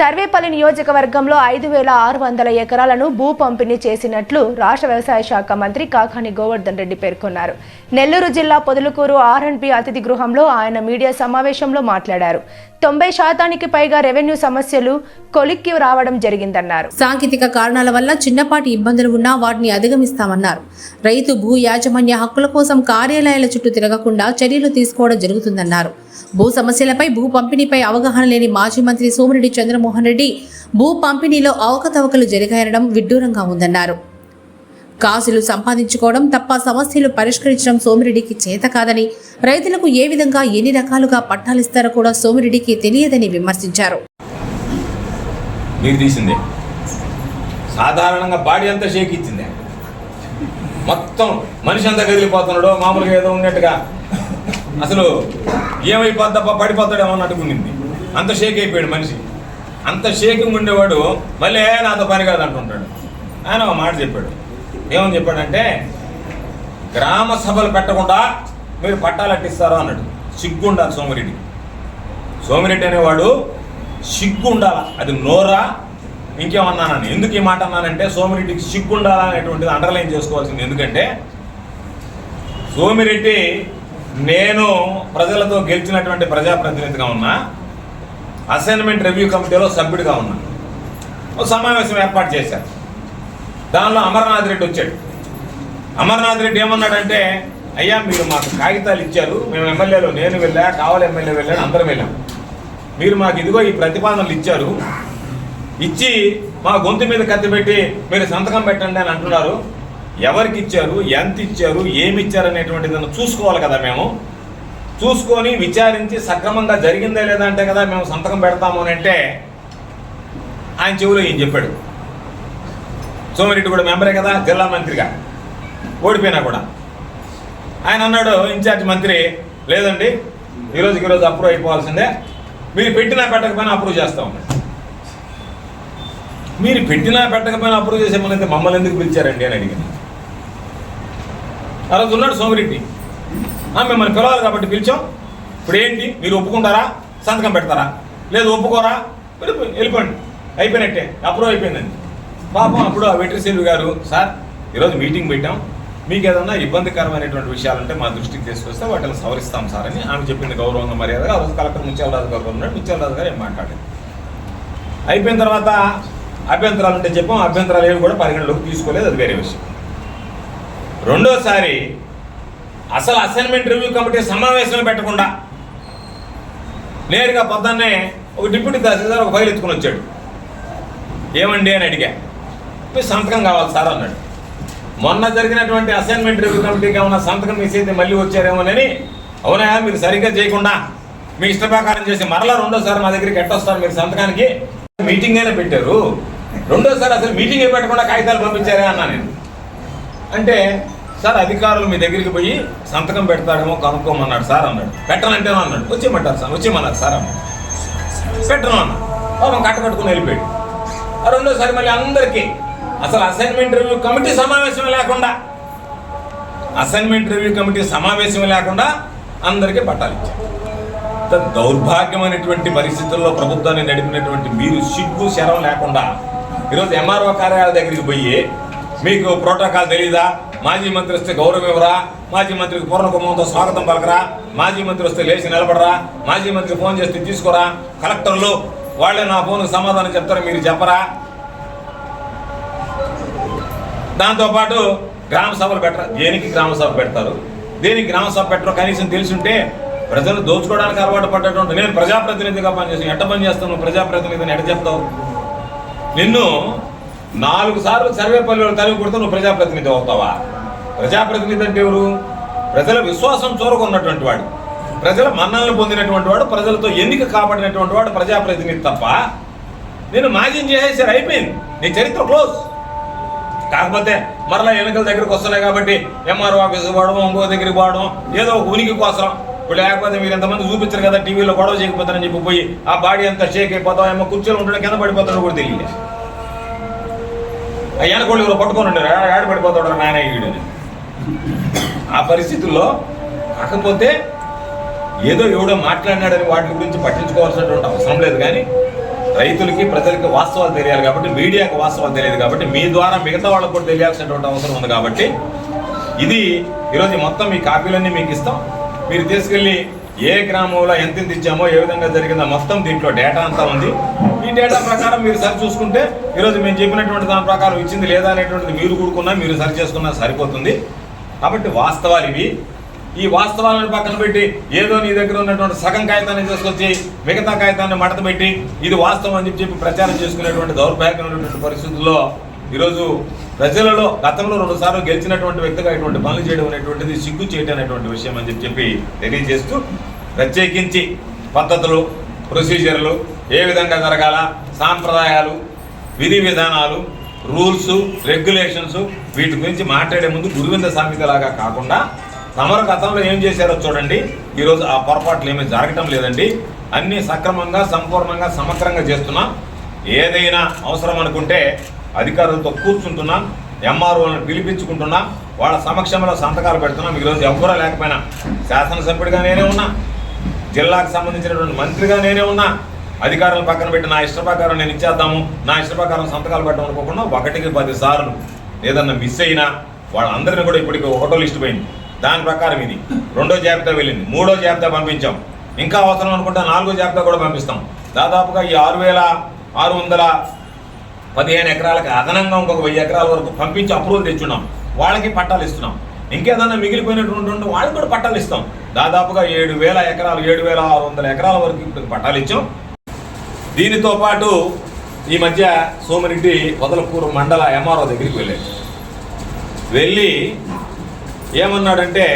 సర్వేపల్లి నియోజకవర్గంలో ఐదు వేల ఆరు వందల ఎకరాలను భూ పంపిణీ చేసినట్లు రాష్ట్ర వ్యవసాయ శాఖ మంత్రి కాకాని గోవర్ధన్ రెడ్డి పేర్కొన్నారు. నెల్లూరు జిల్లా పొదులుకూరు ఆర్ అండ్ బి అతిథి గృహంలో ఆయన మీడియా సమావేశంలో మాట్లాడారు. తొంభై శాతానికి పైగా రెవెన్యూ సమస్యలు కొలిక్కి రావడం జరిగిందన్నారు. సాంకేతిక కారణాల వల్ల చిన్నపాటి ఇబ్బందులు ఉన్నా వాటిని అధిగమిస్తామన్నారు. రైతు భూ యాజమాన్య హక్కుల కోసం కార్యాలయాల చుట్టూ తిరగకుండా చర్యలు తీసుకోవడం జరుగుతుందన్నారు. భూ సమస్యలపై భూ పంపిణీపై అవగాహన లేని మాజీ మంత్రి సోమిరెడ్డి చంద్రమోహన్ రెడ్డి భూ పంపిణీలో అవకతవకలు జరిగాయడం విడ్డూరంగా ఉందన్నారు. కాసులు సంపాదించుకోవడం తప్ప సమస్యలు పరిష్కరించడం సోమిరెడ్డికి చేత కాదని రైతులకు ఏ విధంగా ఎన్ని రకాలుగా పట్టాలిస్తారో కూడా సోమిరెడ్డికి తెలియదని విమర్శించారు. సాధారణంగా బాడీ అంతా షేక్ ఇచ్చింది. మొత్తం మనిషి అంతా కదిలిపోతున్నాడు మామూలుగా ఏదో ఉన్నట్టుగా. అసలు ఏమైపోద్దప్ప పడిపోతాడేమో అనుకునింది అంత షేక్ అయిపోయాడు మనిషి. అంత షేకింగ్ ఉండేవాడు మళ్ళీ నాతో పని కాదు అంటుంటాడు. ఆయన ఒక మాట చెప్పాడు. ఏమని చెప్పాడంటే గ్రామ సభలు పెట్టకుండా మీరు పట్టాలు అట్టిస్తారో అన్నాడు. సిగ్గు ఉండాలి సోమిరెడ్డి. సోమిరెడ్డి అనేవాడు షిగ్గుండాలా అది నోరా? ఇంకేమన్నానని ఎందుకు ఈ మాట అన్నానంటే సోమిరెడ్డికి సిగ్గు ఉండాలా అనేటువంటిది అండర్లైన్ చేసుకోవాల్సింది. ఎందుకంటే సోమిరెడ్డి నేను ప్రజలతో గెలిచినటువంటి ప్రజాప్రతినిధిగా ఉన్నా అసైన్మెంట్ రివ్యూ కమిటీలో సభ్యుడిగా ఉన్నాను ఒక సమావేశం ఏర్పాటు చేశారు. దానిలో అమర్నాథ్ రెడ్డి వచ్చాడు. అమర్నాథ్ రెడ్డి ఏమన్నాడంటే అయ్యా మీరు మాకు కాగితాలు ఇచ్చారు. మేము ఎమ్మెల్యేలో నేను వెళ్ళా కావాలి ఎమ్మెల్యే వెళ్ళాను అందరం వెళ్ళాం. మీరు మాకు ఇదిగో ఈ ప్రతిపాదనలు ఇచ్చారు. ఇచ్చి మా గొంతు మీద కత్తి పెట్టి మీరు సంతకం పెట్టండి అని అంటున్నారు. ఎవరికి ఇచ్చారు? ఎంత ఇచ్చారు? ఏమి ఇచ్చారు అనేటువంటిది చూసుకోవాలి కదా మేము. చూసుకొని విచారించి సక్రమంగా జరిగిందా లేదా అంటే కదా మేము సంతకం పెడతాము అని అంటే ఆయన చెవులో ఏం చెప్పాడు? సోమిరెడ్డి కూడా మెంబరే కదా జిల్లా మంత్రిగా. ఓడిపోయినా కూడా. ఆయన అన్నాడు ఇన్ఛార్జ్ మంత్రి లేదండి ఈరోజుకి ఈరోజు అప్రూవ్ అయిపోవాల్సిందే. మీరు పెట్టినా పెట్టకపోయినా అప్రూవ్ చేస్తా ఉన్నాడు మీరు పెట్టినా పెట్టకపోయినా అప్రూవ్ చేసేమనైతే మమ్మల్ని ఎందుకు పిలిచారండి అని అడిగాను. ఆ రోజు ఉన్నాడు సోమిరెడ్డి. మిమ్మల్ని పిలవాలి కాబట్టి పిలిచాం. ఇప్పుడు ఏంటి? మీరు ఒప్పుకుంటారా? సంతకం పెడతారా? లేదు ఒప్పుకోరా? వెళ్ళిపోండి. అయిపోయినట్టే. అప్రూవ్ అయిపోయిందండి. పాపం అప్పుడు ఆ వెటరీ గారు సార్ ఈరోజు మీటింగ్ పెట్టాం. మీకు ఏదన్నా ఇబ్బందికరమైనటువంటి విషయాలంటే మా దృష్టికి తీసుకొస్తే వాటిని సవరిస్తాం సార్ అని ఆమె చెప్పింది గౌరవంగా మర్యాదగా. ఆ రోజు కలెక్టర్ ముత్యాలరాజు గారు ఉన్నాడు. ముత్యాలరాజు గారు ఏం మాట్లాడారు? అయిపోయిన తర్వాత అభ్యంతరాలు ఉంటే చెప్పాం. అభ్యంతరాలు ఏవి కూడా పరిగణలోకి తీసుకోలేదు. అది వేరే విషయం. రెండోసారి అసలు అసైన్మెంట్ రివ్యూ కమిటీ సమావేశం పెట్టకుండా నేరుగా పొద్దున్నే ఒక డిప్యూటీ తహసీల్దార్ ఒక ఫైల్ ఎత్తుకుని వచ్చాడు. ఏమండి అని అడిగా. మీ సంతకం కావాలి సార్ అన్నాడు. మొన్న జరిగినటువంటి అసైన్మెంట్ రివ్యూ కమిటీకి ఏమన్నా సంతకం మిస్ అయితే మళ్ళీ వచ్చారేమోనని అవునా? మీరు సరిగ్గా చేయకుండా మీ ఇష్టప్రకారం చేసి మరలా రెండోసారి మా దగ్గరికి ఎట్టొస్తారు మీరు సంతకానికి? మీటింగ్ అయినా పెట్టారు. రెండోసారి అసలు మీటింగ్ పెట్టకుండా కాగితాలు పంపించారే? అన్నా నేను. అంటే సార్ అధికారులు మీ దగ్గరికి పోయి సంతకం పెడతాడేమో కనుక్కోమన్నాడు సార్ అన్నాడు. పెట్టనంటేనో అన్నాడు. వచ్చేయమంటారు సార్ వచ్చేయమన్నారు సార్ అన్నాడు. పెట్టను అన్నాడు. పాపం కట్టకట్టుకుని వెళ్ళిపోయాడు. ఆ రెండోసారి మళ్ళీ అందరికీ అసలు అసైన్మెంట్ రివ్యూ కమిటీ సమావేశం లేకుండా అసైన్మెంట్ రివ్యూ కమిటీ సమావేశం లేకుండా అందరికీ పట్టాలు ఇచ్చారు దౌర్భాగ్యమైనటువంటి పరిస్థితుల్లో ప్రభుత్వాన్ని నడిపినటువంటి మీరు సిగ్గు శరం లేకుండా ఈరోజు ఎంఆర్ఓ కార్యాలయ దగ్గరికి పోయి మీకు ప్రోటోకాల్ తెలీదా? మాజీ మంత్రి వస్తే గౌరవం ఇవ్వరా? మాజీ మంత్రికి పూర్ణకుమంతో స్వాగతం పలకరా? మాజీ మంత్రి వస్తే లేచి నిలబడరా? మాజీ మంత్రి ఫోన్ చేస్తే తీసుకోరా? కలెక్టర్లు వాళ్ళే నా ఫోన్కి సమాధానం చెప్తారు మీరు చెప్పరా? దాంతోపాటు గ్రామ సభలు పెట్టరా? దేనికి గ్రామ సభ పెడతారు? దేనికి గ్రామ సభ పెట్టరు కనీసం తెలుసుంటే ప్రజలు దోచుకోవడానికి అలవాటు పడ్డటువంటి నేను ప్రజాప్రతినిధిగా పనిచేస్తాను ఎట్ట పని చేస్తాను ప్రజాప్రతినిధిని ఎట్ట చెప్తావు? నిన్ను నాలుగు సార్లు సర్వేపల్లిలో తరిగి కొడితే నువ్వు ప్రజాప్రతినిధి అవుతావా? ప్రజాప్రతినిధి అంటే ఎవరు? ప్రజల విశ్వాసం చూరగొన్నటువంటి వాడు. ప్రజల మన్నలను పొందినటువంటి వాడు ప్రజలతో ఎన్నిక కాబడినటువంటి వాడు ప్రజాప్రతినిధి తప్ప నేను మాజీ చేసేసారు అయిపోయింది నీ చరిత్ర క్లోజ్. కాకపోతే మరలా ఎన్నికల దగ్గరికి వస్తున్నాయి కాబట్టి ఎంఆర్ఓ ఆఫీస్కి పోవడం ఇంకో దగ్గరికి పోవడం ఏదో ఒక ఉనికి కోసం. ఇప్పుడు లేకపోతే మీరు ఎంతమంది చూపించారు కదా టీవీలో గొడవ చేయకపోతారని చెప్పి పోయి ఆ బాడీ అంతా షేక్ అయిపోతాం ఏమో కుర్చీలో ఉంటాడో కింద పడిపోతాడో కూడా తెలియదు ఆ వెనకోళ్ళు ఎవరో పట్టుకొని ఉంటారు ఆడ పడిపోతాడు నాయన ఆ పరిస్థితుల్లో కాకపోతే ఏదో ఎవడో మాట్లాడినాడని వాటి గురించి పట్టించుకోవాల్సినటువంటి అవసరం లేదు కానీ రైతులకి ప్రజలకి వాస్తవాలు తెలియాలి కాబట్టి మీడియాకి వాస్తవాలు తెలియదు కాబట్టి మీ ద్వారా మిగతా వాళ్ళకు కూడా తెలియాల్సినటువంటి అవసరం ఉంది కాబట్టి ఇది ఈరోజు మొత్తం మీ కాపీలన్నీ మీకు ఇస్తాం. మీరు తీసుకెళ్ళి ఏ గ్రామంలో ఎంత ఇచ్చామో ఏ విధంగా జరిగిందో మొత్తం దీంట్లో డేటా అంతా ఉంది. ఈ డేటా ప్రకారం మీరు సరి చూసుకుంటే ఈరోజు మేము చెప్పినటువంటి దాని ప్రకారం ఇచ్చింది లేదా అనేటువంటిది మీరు కూడుకున్నా మీరు సరి చేసుకున్నా సరిపోతుంది. కాబట్టి వాస్తవాలు ఇవి. ఈ వాస్తవాలను పక్కన పెట్టి ఏదో నీ దగ్గర ఉన్నటువంటి సగం కాగితాన్ని తీసుకొచ్చి మిగతా కాగితాన్ని మడత పెట్టి ఇది వాస్తవం అని చెప్పి చెప్పి ప్రచారం చేసుకునేటువంటి దౌర్భాగ్యమైనటువంటి పరిస్థితుల్లో ఈరోజు ప్రజలలో గతంలో రెండుసార్లు గెలిచినటువంటి వ్యక్తిగా ఇటువంటి పనులు చేయడం అనేటువంటిది సిగ్గు చేయడం అనేటువంటి విషయం అని చెప్పి చెప్పి తెలియజేస్తూ ప్రత్యేకించి పద్ధతులు ప్రొసీజర్లు ఏ విధంగా జరగాల సాంప్రదాయాలు విధి విధానాలు రూల్స్ రెగ్యులేషన్స్ వీటి గురించి మాట్లాడే ముందు గురువింద సామెతలాగా కాకుండా తమరు గతంలో ఏం చేశారో చూడండి. ఈరోజు ఆ పొరపాట్లు ఏమీ జరగటం లేదండి. అన్నీ సక్రమంగా సంపూర్ణంగా సమగ్రంగా చేస్తున్నాం. ఏదైనా అవసరం అనుకుంటే అధికారులతో కూర్చుంటున్నాం ఎంఆర్ఓలను పిలిపించుకుంటున్నాం వాళ్ళ సమక్షంలో సంతకాలు పెడుతున్నాం. ఈరోజు ఎవరో లేకపోయినా శాసనసభ్యుడిగా నేనే ఉన్నా జిల్లాకు సంబంధించినటువంటి మంత్రిగా నేనే ఉన్నా అధికారుల పక్కన పెట్టి నా ఇష్ట ప్రకారం నేను ఇచ్చేద్దాము నా ఇష్ట ప్రకారం సంతకాలు పెట్టడం అనుకోకుండా ఒకటికి పది సార్లు ఏదన్నా మిస్ అయినా వాళ్ళందరినీ కూడా ఇప్పటికి ఒకటో లిస్ట్ పోయింది. దాని ప్రకారం ఇది. రెండో జాబితా వెళ్ళింది. మూడో జాబితా పంపించాం. ఇంకా అవసరం అనుకుంటే నాలుగో జాబితా కూడా పంపిస్తాం. దాదాపుగా ఈ ఆరు వేల ఆరు వందల పదిహేను ఎకరాలకు అదనంగా ఇంకొక వెయ్యి ఎకరాల వరకు పంపించి అప్రూవల్ తెచ్చున్నాం. వాళ్ళకి పట్టాలు ఇస్తున్నాం. ఇంకేదన్నా మిగిలిపోయినటువంటి వాళ్ళకి కూడా పట్టాలు ఇస్తాం. దాదాపుగా ఏడు వేల ఎకరాలు ఏడు వేల ఆరు వందల ఎకరాల వరకు ఇప్పుడు పట్టాలు ఇచ్చాం. దీనితో పాటు ఈ మధ్య సోమిరెడ్డి వదలపూర్ మండల ఎంఆర్ఓ దగ్గరికి వెళ్ళాడు. వెళ్ళి ఏమన్నాడంటే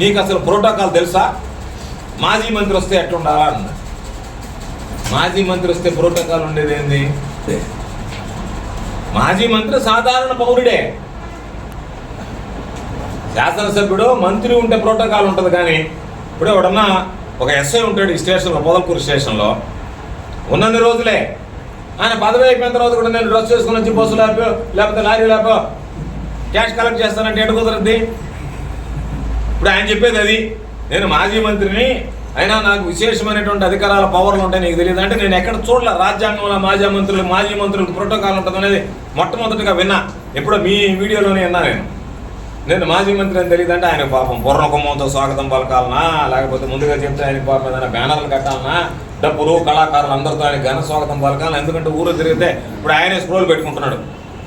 నీకు అసలు ప్రోటోకాల్ తెలుసా? మాజీ మంత్రి వస్తే ఎట్లుండాలా? అన్నాడు. మాజీ మంత్రి వస్తే ప్రోటోకాల్ ఉండేది ఏంది మాజీ మంత్రి సాధారణ పౌరుడే. శాసనసభ్యుడు మంత్రి ఉంటే ప్రోటోకాల్ ఉంటుంది కానీ ఇప్పుడు ఎవడన్నా ఒక ఎస్ఐ ఉంటాడు ఈ స్టేషన్లో పొదలకూరు స్టేషన్లో. ఉన్నన్ని రోజులే. ఆయన పదవి అయిపోయిన తర్వాత కూడా నేను డ్రెస్ చేసుకుని వచ్చి బస్సు లేపో లేకపోతే లారీ లేపో క్యాష్ కలెక్ట్ చేస్తానంటే ఎటు కుదరద్ది? ఇప్పుడు ఆయన చెప్పేది అది. నేను మాజీ మంత్రిని అయినా నాకు విశేషమైనటువంటి అధికారాల పవర్లు ఉంటాయి నీకు తెలియదు. అంటే నేను ఎక్కడ చూడలే రాజ్యాంగంలో మాజీ మంత్రులు మాజీ మంత్రులకు ప్రోటోకాల్ ఉంటుంది అనేది మొట్టమొదటిగా విన్నా. ఎప్పుడో మీ వీడియోలోనే విన్నా నేను. నేను మాజీ మంత్రి అని తెలియదు అంటే ఆయన పాపం పూర్ణ కుంభంతో స్వాగతం పలకాలనా? లేకపోతే ముందుగా చెప్తే ఆయన పాపం ఏదైనా బ్యానర్లు కట్టాలనా? డబ్బులు కళాకారులు అందరితో ఆయన ఘన స్వాగతం పలకాలి ఎందుకంటే ఊరు తిరిగితే ఇప్పుడు ఆయనే స్క్రోల్ పెట్టుకుంటున్నాడు.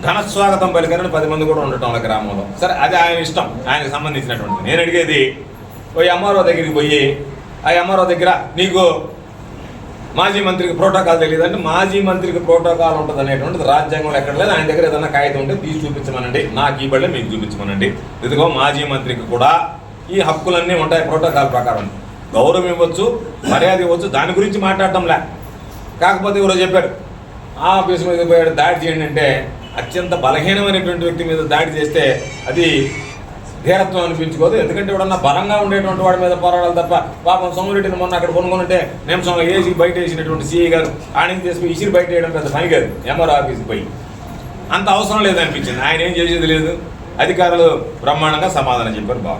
ఘన స్వాగతం పలికారని పది మంది కూడా ఉండటం వాళ్ళ గ్రామంలో. సరే అది ఆయన ఇష్టం. ఆయనకు సంబంధించినటువంటి నేను అడిగేది పోయి ఎంఆర్ఓ దగ్గరికి పోయి ఆ ఎంఆర్ఓ దగ్గర నీకు మాజీ మంత్రికి ప్రోటోకాల్ తెలియదు అంటే మాజీ మంత్రికి ప్రోటోకాల్ ఉంటుంది అనేటువంటిది రాజ్యాంగంలో ఎక్కడ లేదు. ఆయన దగ్గర ఏదైనా కాగితం ఉంటే తీసి చూపించమనండి. నాకు ఈ బళ్ళే మీకు చూపించమనండి. ఇదిగో మాజీ మంత్రికి కూడా ఈ హక్కులన్నీ ఉంటాయి ప్రోటోకాల్ ప్రకారం. గౌరవం ఇవ్వచ్చు మర్యాద ఇవ్వచ్చు దాని గురించి మాట్లాడటంలే. కాకపోతే ఎవరో చెప్పారు ఆ ఆఫీస్ మీద పోయాడు దాడి చేయండి అంటే అత్యంత బలహీనమైనటువంటి వ్యక్తి మీద దాడి చేస్తే అది ధీరత్వం అనిపించుకోదు. ఎందుకంటే ఎవడన్నా బలంగా ఉండేటువంటి వాడి మీద పోరాడాలి తప్ప పాపం సోమిరెడ్డిని మొన్న అక్కడ కొనుక్కుంటే నిమిషంలో ఏసీ బయట వేసినటువంటి సీఈ గారు ఆడికి తీసుకుని ఇసిరి బయట వేయడం పెద్ద పని కాదు. ఎంఆర్ ఆఫీస్కి పోయి. అంత అవసరం లేదనిపించింది. ఆయన ఏం చేసేది లేదు. అధికారులు బ్రహ్మాండంగా సమాధానం చెప్పారు బాబు.